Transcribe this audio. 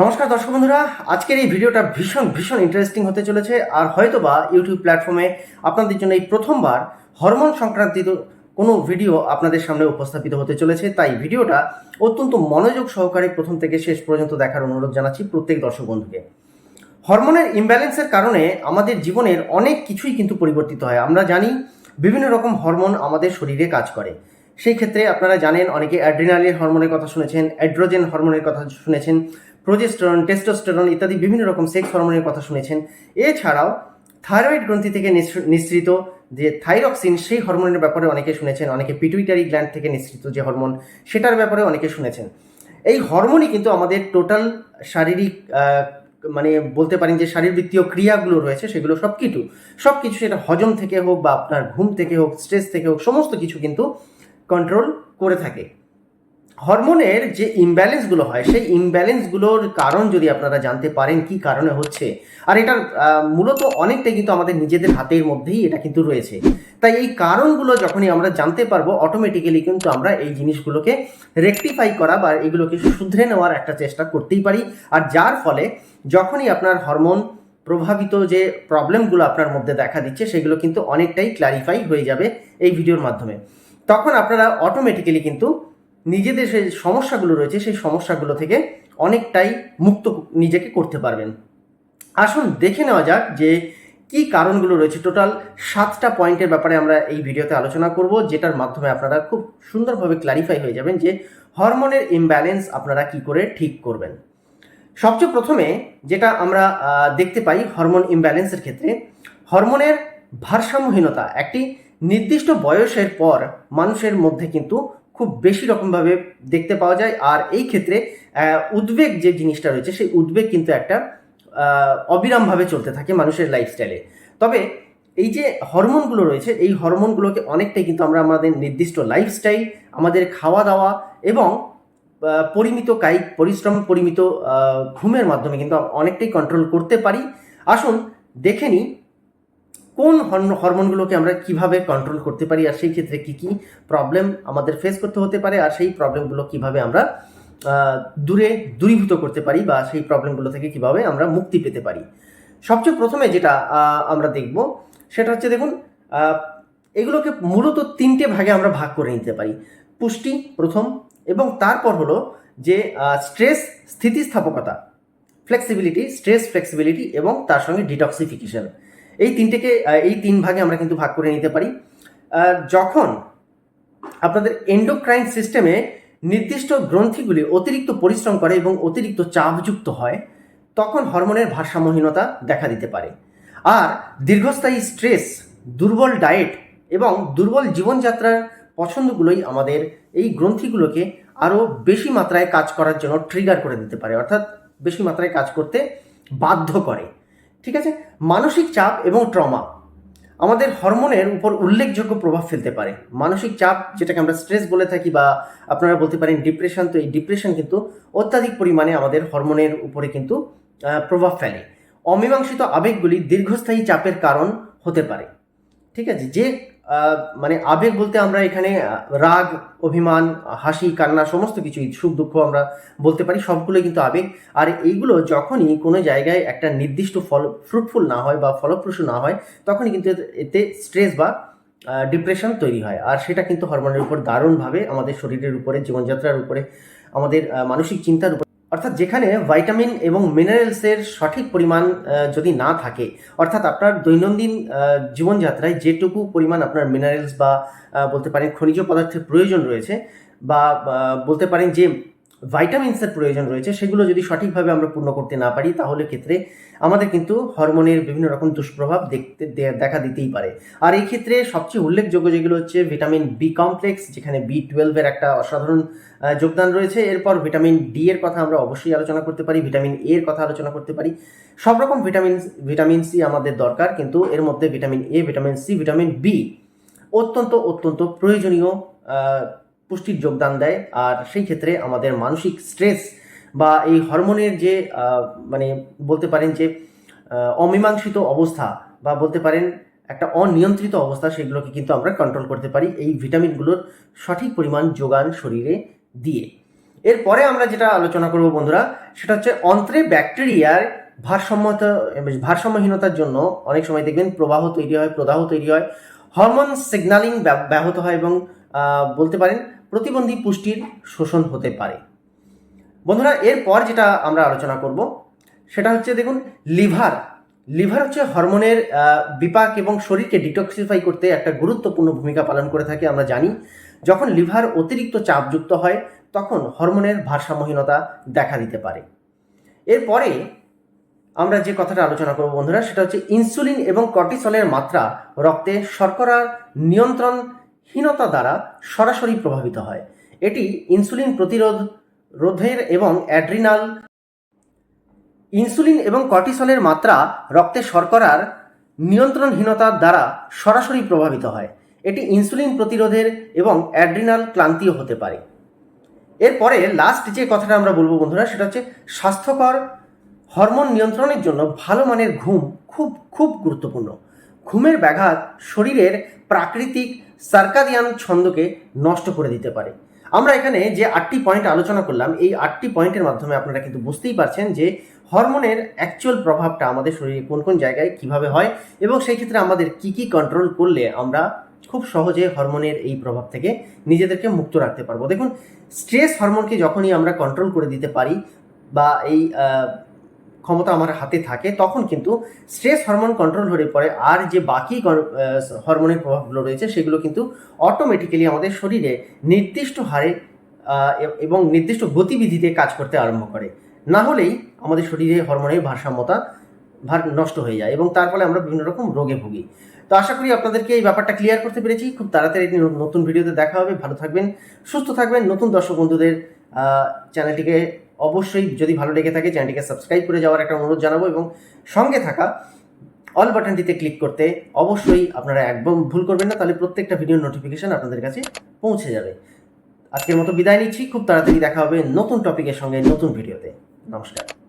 নমস্কার দর্শক বন্ধুরা, আজকের এই ভিডিওটা ভীষণ ভীষণ ইন্টারেস্টিং হতে চলেছে, আর হয়তোবা ইউটিউব প্ল্যাটফর্মে আপনাদের জন্য এই প্রথমবার হরমোন সংক্রান্তিত কোনো ভিডিও আপনাদের সামনে উপস্থাপিত হতে চলেছে, তাই ভিডিওটা অত্যন্ত মনোযোগ সহকারে প্রথম থেকে শেষ পর্যন্ত দেখার অনুরোধ জানাচ্ছি প্রত্যেক দর্শক বন্ধুকে। হরমোনের ইমব্যালেন্সের কারণে আমাদের জীবনের অনেক কিছুই কিন্তু পরিবর্তিত হয়। আমরা জানি বিভিন্ন রকম হরমোন আমাদের শরীরে কাজ করে। সেই ক্ষেত্রে আপনারা জানেন, অনেকে অ্যাড্রিনালিন হরমোনের কথা শুনেছেন অ্যাড্রোজেন হরমোনের কথা শুনেছেন প্রোজেস্টেরন টেস্টোস্টেরন ইত্যাদি বিভিন্ন রকম সেক্স হরমোনের কথা শুনেছেন। এছাড়াও থাইরয়েড গ্রন্থি থেকে নিঃসৃ- নিঃসৃত যে থাইরক্সিন সেই হরমোনের ব্যাপারে অনেকে শুনেছেন, অনেকে পিটুইটারি গ্ল্যান্ড থেকে নিঃসৃত যে হরমোন সেটার ব্যাপারে অনেকে শুনেছেন। এই হরমোনই কিন্তু আমাদের টোটাল শারীরিক মানে বলতে পারেন যে শারীরবৃত্তীয় ক্রিয়াগুলো রয়েছে, সেগুলো সব কিছু সব কিছু সেটা হজম থেকে হোক বা আপনার ঘুম থেকে হোক স্ট্রেস থেকে হোক, সমস্ত কিছু কিন্তু কন্ট্রোল করে থাকে। হরমোনের যে ইমব্যালেন্সগুলো হয়, সেই ইমব্যালেন্সগুলোর কারণ যদি আপনারা জানতে পারেন, কি কারণে হচ্ছে? আর এটার মূলত অনেকটাই কিন্তু আমাদের নিজেদের হাতের মধ্যেই এটা কিন্তু রয়েছে। তাই এই কারণগুলো যখনই আমরা জানতে পারব অটোমেটিক্যালি কিন্তু আমরা এই জিনিসগুলোকে রেকটিফাই করা বা এগুলোকে শুধরে নেওয়ার একটা চেষ্টা করতেই পারি। আর যার ফলে যখনই আপনার হরমোন প্রভাবিত যে প্রবলেমগুলো আপনার মধ্যে দেখা দিচ্ছে, সেগুলো কিন্তু অনেকটাই ক্লারিফাই হয়ে যাবে এই ভিডিওর মাধ্যমে। তখন আপনারা অটোমেটিক্যালি কিন্তু নিজেদের যে সমস্যাগুলো রয়েছে, সেই সমস্যাগুলো থেকে অনেকটাই মুক্ত নিজেকে করতে পারবেন। আসুন দেখে নেওয়া যাক যে কি কারণগুলো রয়েছে। টোটাল সাতটা পয়েন্টের ব্যাপারে আমরা এই ভিডিওতে আলোচনা করব, যেটার মাধ্যমে আপনারা খুব সুন্দরভাবে ক্লারিফাই হয়ে যাবেন যে হরমোনের ইমব্যালেন্স আপনারা কি করে ঠিক করবেন। সবচেয়ে প্রথমে যেটা আমরা দেখতে পাই হরমোন ইমব্যালেন্সের ক্ষেত্রে, হরমোনের ভারসাম্যহীনতা একটি নির্দিষ্ট বয়সের পর মানুষের মধ্যে কিন্তু খুব বেশি রকমভাবে দেখতে পাওয়া যায়। আর এই ক্ষেত্রে উদ্বেগ যে জিনিসটা রয়েছে, সেই উদ্বেগ কিন্তু একটা অবিরামভাবে চলতে থাকে মানুষের লাইফস্টাইলে তবে এই যে হরমোনগুলো রয়েছে, এই হরমোনগুলোকে অনেকটাই কিন্তু আমরা আমাদের নির্দিষ্ট লাইফস্টাইল আমাদের খাওয়া দাওয়া এবং পরিমিত কায়িক, পরিশ্রম পরিমিত ঘুমের মাধ্যমে কিন্তু অনেকটাই কন্ট্রোল করতে পারি। আসুন, দেখে নিই কোন হরম- হরমোনগুলোকে আমরা কীভাবে কন্ট্রোল করতে পারি আর সেই ক্ষেত্রে কি কি প্রবলেম আমাদের ফেস করতে হতে পারে আর সেই প্রবলেমগুলো কীভাবে আমরা দূরে দূরীভূত করতে পারি বা সেই প্রবলেমগুলো থেকে কীভাবে আমরা মুক্তি পেতে পারি। সবচেয়ে প্রথমে যেটা আমরা দেখব সেটা হচ্ছে দেখুন এগুলোকে মূলত তিনটে ভাগে আমরা ভাগ করে নিতে পারি। পুষ্টি প্রথম এবং তারপর হলো যে স্ট্রেস স্থিতিস্থাপকতা ফ্লেক্সিবিলিটি স্ট্রেস ফ্লেক্সিবিলিটি এবং তার সঙ্গে ডিটক্সিফিকেশন এই তিনটেকে এই তিন ভাগে আমরা কিন্তু ভাগ করে নিতে পারি। যখন আপনাদের এন্ডোক্রাইন সিস্টেমে নির্দিষ্ট গ্রন্থিগুলি অতিরিক্ত পরিশ্রম করে এবং অতিরিক্ত চাপযুক্ত হয়, তখন হরমোনের ভারসাম্যহীনতা দেখা দিতে পারে। আর দীর্ঘস্থায়ী স্ট্রেস, দুর্বল ডায়েট এবং দুর্বল জীবনযাত্রার পছন্দগুলোই আমাদের এই গ্রন্থিগুলোকে আরও বেশি মাত্রায় কাজ করার জন্য ট্রিগার করে দিতে পারে। অর্থাৎ বেশি মাত্রায় কাজ করতে বাধ্য করে। ঠিক আছে? মানসিক চাপ এবং ট্রমা আমাদের হরমোনের উপর উল্লেখযোগ্য প্রভাব ফেলতে পারে। মানসিক চাপ যেটাকে আমরা স্ট্রেস বলে থাকি বা আপনারা বলতে পারেন ডিপ্রেশন তো এই ডিপ্রেশন কিন্তু অত্যাধিক পরিমাণে আমাদের হরমোনের উপরে কিন্তু প্রভাব ফেলে। অমীমাংসিত আবেগগুলি দীর্ঘস্থায়ী চাপের কারণ হতে পারে। ঠিক আছে? যে মানে আবেগ বলতে আমরা এখানে রাগ, অভিমান, হাসি, কান্না, সমস্ত কিছুই, সুখ, দুঃখ আমরা বলতে পারি, সবগুলোই কিন্তু আবেগ। আর এইগুলো যখনই কোনো জায়গায় একটা নির্দিষ্ট ফল ফ্রুটফুল না হয় বা ফলপ্রসূ না হয়, তখনই কিন্তু এতে- স্ট্রেস বা ডিপ্রেশন তৈরি হয়। আর সেটা কিন্তু হরমোনের উপর দারুণভাবে আমাদের শরীরের উপরে, জীবনযাত্রার উপরে, আমাদের মানসিক চিন্তার উপর অর্থাৎ যেখানে ভাইটামিন এবং মিনারেলসের সঠিক পরিমাণ যদি না থাকে, অর্থাৎ আপনার দৈনন্দিন জীবনযাত্রায় যেটুকু পরিমাণ আপনার মিনারেলস বা বলতে পারেন খনিজ পদার্থের প্রয়োজন রয়েছে বা বলতে পারেন যে ভাইটামিনসের প্রয়োজন রয়েছে, সেগুলো যদি সঠিকভাবে আমরা পূর্ণ করতে না পারি, তাহলে ক্ষেত্রে আমাদের কিন্তু হরমোনের বিভিন্ন রকম দুষ্প্রভাব দেখতে দেখা দিতেই পারে। আর এই ক্ষেত্রে সবচেয়ে উল্লেখযোগ্য যেগুলো হচ্ছে ভিটামিন বি কমপ্লেক্স যেখানে বি টুয়েলভের একটা অসাধারণ যোগদান রয়েছে। এরপর ভিটামিন ডি এর কথা আমরা অবশ্যই আলোচনা করতে পারি ভিটামিন এর কথা আলোচনা করতে পারি। সব রকম ভিটামিন ভিটামিন সি আমাদের দরকার, কিন্তু এর মধ্যে vitamin A vitamin C vitamin B অত্যন্ত অত্যন্ত প্রয়োজনীয় পুষ্টির যোগদান দেয়। আর সেই ক্ষেত্রে আমাদের মানসিক স্ট্রেস বা এই হরমোনের যে মানে বলতে পারেন যে অমীমাংসিত অবস্থা বা বলতে পারেন একটা অনিয়ন্ত্রিত অবস্থা, সেগুলোকে কিন্তু আমরা কন্ট্রোল করতে পারি এই ভিটামিনগুলোর সঠিক পরিমাণ যোগান শরীরে দিয়ে। এরপরে আমরা যেটা আলোচনা করব বন্ধুরা, সেটা হচ্ছে অন্ত্রে ব্যাকটেরিয়ার ভারসাম্যতা, ভারসাম্যহীনতার জন্য অনেক সময় দেখবেন প্রবাহ তৈরি হয়, প্রদাহ তৈরি হয় হরমোন সিগন্যালিং ব্যাহত হয় এবং বলতে পারেন প্রতিবন্ধী পুষ্টির শোষণ হতে পারে। বন্ধুরা, এরপর যেটা আমরা আলোচনা করব, সেটা হচ্ছে দেখুন, লিভার। লিভার হচ্ছে হরমোনের বিপাক এবং শরীরকে ডিটক্সিফাই করতে একটা গুরুত্বপূর্ণ ভূমিকা পালন করে থাকে, আমরা জানি। যখন লিভার অতিরিক্ত চাপযুক্ত হয়, তখন হরমোনের ভারসাম্যহীনতা দেখা দিতে পারে। এরপরে আমরা যে কথাটা আলোচনা করব বন্ধুরা, সেটা হচ্ছে ইনসুলিন এবং কর্টিসলের মাত্রা রক্তে শর্করার নিয়ন্ত্রণহীনতা দ্বারা সরাসরি প্রভাবিত হয়। এটি ইনসুলিন প্রতিরোধ, রোধের এবং অ্যাড্রিনাল, ইনসুলিন এবং কর্টিসলের মাত্রা রক্তে শর্করার নিয়ন্ত্রণহীনতার দ্বারা সরাসরি প্রভাবিত হয়। এটি ইনসুলিন প্রতিরোধের এবং অ্যাড্রিনাল ক্লান্তিও হতে পারে। এরপরে লাস্ট যে কথাটা আমরা বলব বন্ধুরা, সেটা হচ্ছে স্বাস্থ্যকর হরমোন নিয়ন্ত্রণের জন্য ভালো মানের ঘুম খুব খুব গুরুত্বপূর্ণ। ঘুমের ব্যাঘাত শরীরের প্রাকৃতিক সার্কাদিয়ান ছন্দকে নষ্ট করে দিতে পারে। আমরা এখানে যে আটটি পয়েন্ট আলোচনা করলাম, এই আটটি পয়েন্টের মাধ্যমে আপনারা কিন্তু বুঝতেই পারছেন যে হরমোনের অ্যাকচুয়াল প্রভাবটা আমাদের শরীরে কোন কোন জায়গায় কীভাবে হয় এবং সেই ক্ষেত্রে আমাদের কি কি কন্ট্রোল করলে আমরা খুব সহজে হরমোনের এই প্রভাব থেকে নিজেদেরকে মুক্ত রাখতে পারব। দেখুন স্ট্রেস হরমোনকে যখনই আমরা কন্ট্রোল করে দিতে পারি বা এই ক্ষমতা আমার হাতে থাকে, তখন কিন্তু স্ট্রেস হরমোন কন্ট্রোল হয়ে পরে আর যে বাকি হরমোনের প্রভাবগুলো রয়েছে সেগুলো কিন্তু অটোমেটিক্যালি আমাদের শরীরে নির্দিষ্ট হারে এবং নির্দিষ্ট গতিবিধিতে কাজ করতে আরম্ভ করে। না হলেই আমাদের শরীরে হরমোনের ভারসাম্যতা ভার নষ্ট হয়ে যায় এবং তার ফলে আমরা বিভিন্ন রকম রোগে ভুগি। তো আশা করি আপনাদেরকে এই ব্যাপারটা ক্লিয়ার করতে পেরেছি। খুব তাড়াতাড়ি নতুন ভিডিওতে দেখা হবে। ভালো থাকবেন, সুস্থ থাকবেন। নতুন দর্শক বন্ধুদের চ্যানেলটিকে অবশ্যই যদি ভালো লেগে থাকে চ্যানেলটিকে সাবস্ক্রাইব করে যাওয়ার একটা অনুরোধ জানাব এবং সঙ্গে থাকা অল বাটনটিতে ক্লিক করতে অবশ্যই আপনারা একদম ভুল করবেন না, তাহলে প্রত্যেকটা ভিডিওর নোটিফিকেশান আপনাদের কাছে পৌঁছে যাবে। আজকের মতো বিদায় নিচ্ছি, খুব তাড়াতাড়ি দেখা হবে নতুন টপিকের সঙ্গে নতুন ভিডিওতে নমস্কার।